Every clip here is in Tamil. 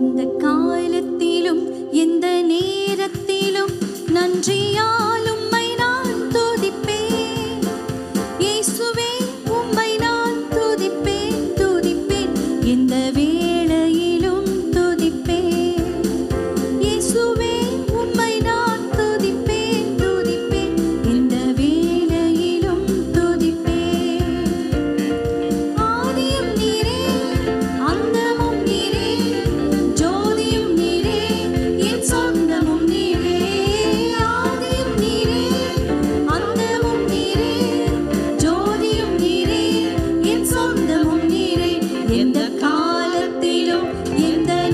இந்த காலத்திலும் எந்த நேரத்திலும் நன்றியா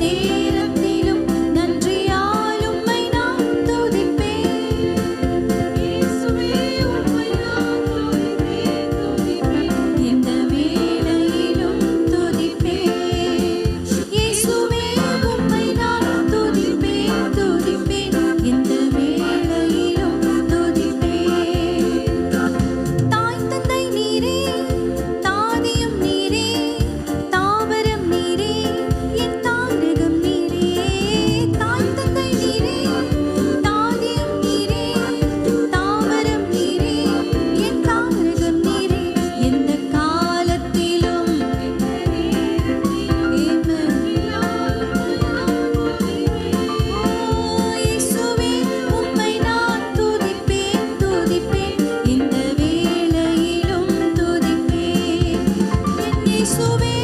need subir.